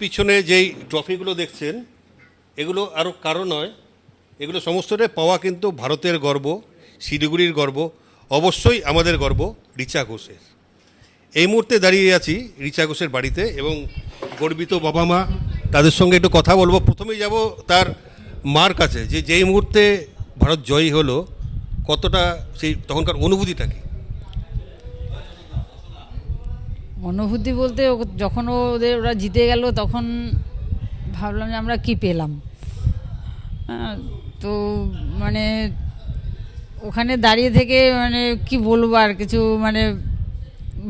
পিছনে যেই ট্রফিগুলো দেখছেন, এগুলো আরও কারও নয়। এগুলো সমস্তটাই পাওয়া কিন্তু ভারতের গর্ব, শিলিগুড়ির গর্ব, অবশ্যই আমাদের গর্ব, রিচা ঘোষের। এই মুহূর্তে দাঁড়িয়ে আছি রিচা ঘোষের বাড়িতে এবং গর্বিত বাবা মা, তাদের সঙ্গে একটু কথা বলব। প্রথমেই যাব তার মার কাছে, যে যেই মুহূর্তে ভারত জয়ী হলো, কতটা সেই তখনকার অনুভূতিটা কি? অনুভূতি বলতে যখন ওদের ওরা জিতে গেল তখন ভাবলাম যে আমরা কি পেলাম। হ্যাঁ, তো মানে ওখানে দাঁড়িয়ে থেকে মানে কি বলব আর কিছু মানে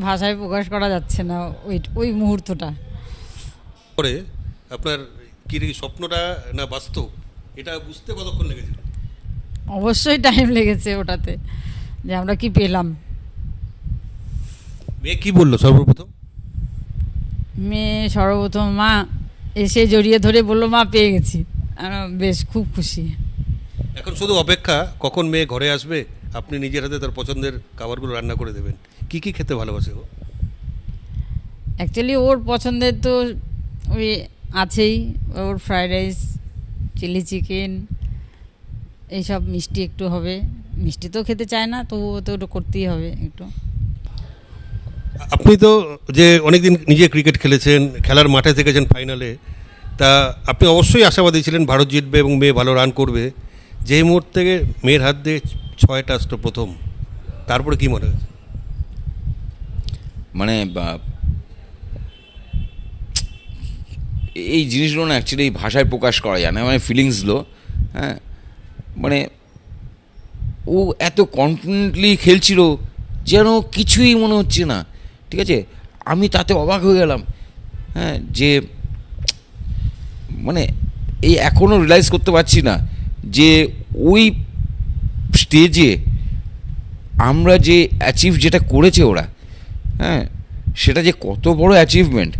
ভাষায় প্রকাশ করা যাচ্ছে না ওই ওই মুহূর্তটা। পরে আপনার কি স্বপ্নটা না বাস্তব? এটা বুঝতে কতক্ষণ লেগেছিল অবশ্যই টাইম লেগেছে ওটাতে যে আমরা কি পেলাম। মেয়ে কি বলল সর্বপ্রথম? মেয়ে সর্বপ্রথম মা এসে জড়িয়ে ধরে বলল মা পেয়ে গেছি। বেশ খুব খুশি। এখন শুধু অপেক্ষা কখন মেয়ে ঘরে আসবে আপনি নিজের হাতে তার পছন্দের খাবারগুলো রান্না করে দেবেন। কি কি খেতে ভালোবাসে ও? অ্যাকচুয়ালি ওর পছন্দের তো ওই আছেই ওর ফ্রাইড রাইস চিলি চিকেন এইসব মিষ্টি একটু হবে। মিষ্টি তো খেতে চায় না তবুও তো ওটা করতেই হবে একটু। আপনি তো যে অনেকদিন নিজে ক্রিকেট খেলেছেন, খেলার মাঠে থেকেছেন ফাইনালে তা আপনি অবশ্যই আশাবাদী ছিলেন ভারত জিতবে এবং মেয়ে ভালো রান করবে। যেই মুহূর্তে মেয়ের হাত দিয়ে ছয়টা আসতো প্রথম, তারপরে কি মনে হয়েছে? মানে এই জিনিসগুলো না অ্যাকচুয়ালি এই ভাষায় প্রকাশ করা যায় না মানে ফিলিংসগুলো হ্যাঁ? মানে ও এত কনফিডেন্টলি খেলছিল, যেন কিছুই মনে হচ্ছে না। ঠিক আছে? আমি তাতে অবাক হয়ে গেলাম। হ্যাঁ যে মানে এই এখনও রিয়েলাইজ করতে পারছি না যে ওই স্টেজে আমরা যে অ্যাচিভ যেটা করেছে ওরা হ্যাঁ সেটা যে কত বড় অ্যাচিভমেন্ট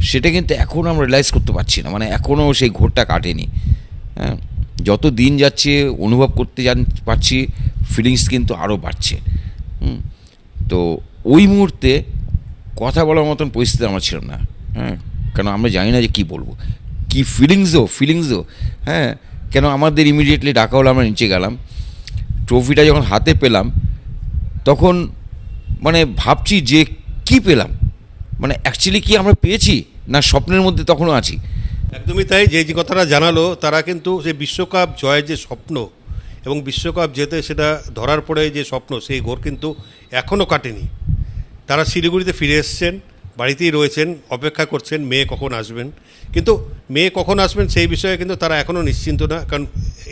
সেটা কিন্তু এখনও আমরা রিয়েলাইজ করতে পারছি না। মানে এখনও সেই ঘোরটা কাটেনি। হ্যাঁ যত দিন যাচ্ছে অনুভব করতে জান পারছি ফিলিংস কিন্তু আরও বাড়ছে। হুম, তো ওই মুহূর্তে কথা বলার মতন পরিস্থিতি আমরা ছিলাম না হ্যাঁ। কেন আমরা জানি না যে কী বলব। কী ফিলিংসও ফিলিংসও হ্যাঁ। কেন আমাদের ইমিডিয়েটলি ডাকা হলো, আমরা নিচে গেলাম। ট্রফিটা যখন হাতে পেলাম, তখন মানে ভাবছি যে কি পেলাম? মানে অ্যাকচুয়ালি কি আমরা পেয়েছি, না স্বপ্নের মধ্যে তখনও আছি? একদমই তাই, যে যে কথাটা জানালো, তারা কিন্তু সেই বিশ্বকাপ জয়ের যে স্বপ্ন এবং বিশ্বকাপ যেতে সেটা ধরার পরে যে স্বপ্ন, সেই ঘোর কিন্তু এখনও কাটেনি। তারা শিলিগুড়িতে ফিরে এসছেন, বাড়িতেই রয়েছেন, অপেক্ষা করছেন মেয়ে কখন আসবেন। কিন্তু মেয়ে কখন আসবেন সেই বিষয়ে কিন্তু তারা এখনও নিশ্চিন্ত না, কারণ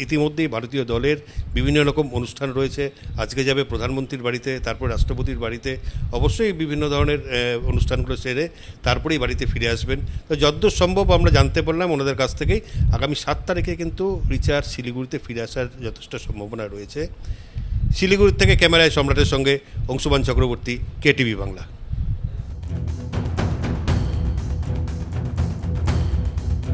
ইতিমধ্যেই ভারতীয় দলের বিভিন্ন রকম অনুষ্ঠান রয়েছে। আজকে যাবে প্রধানমন্ত্রীর বাড়িতে, তারপর রাষ্ট্রপতির বাড়িতে। অবশ্যই বিভিন্ন ধরনের অনুষ্ঠানগুলো সেরে তারপরেই বাড়িতে ফিরে আসবেন। তো যদ্দূর সম্ভব আমরা জানতে পারলাম ওনাদের কাছ থেকেই, আগামী সাত তারিখে কিন্তু রিচার শিলিগুড়িতে ফিরে আসার যথেষ্ট সম্ভাবনা রয়েছে। শিলিগুড়ি থেকে ক্যামেরায় সম্রাটের সঙ্গে অংশুমান চক্রবর্তী কেটিভি বাংলা।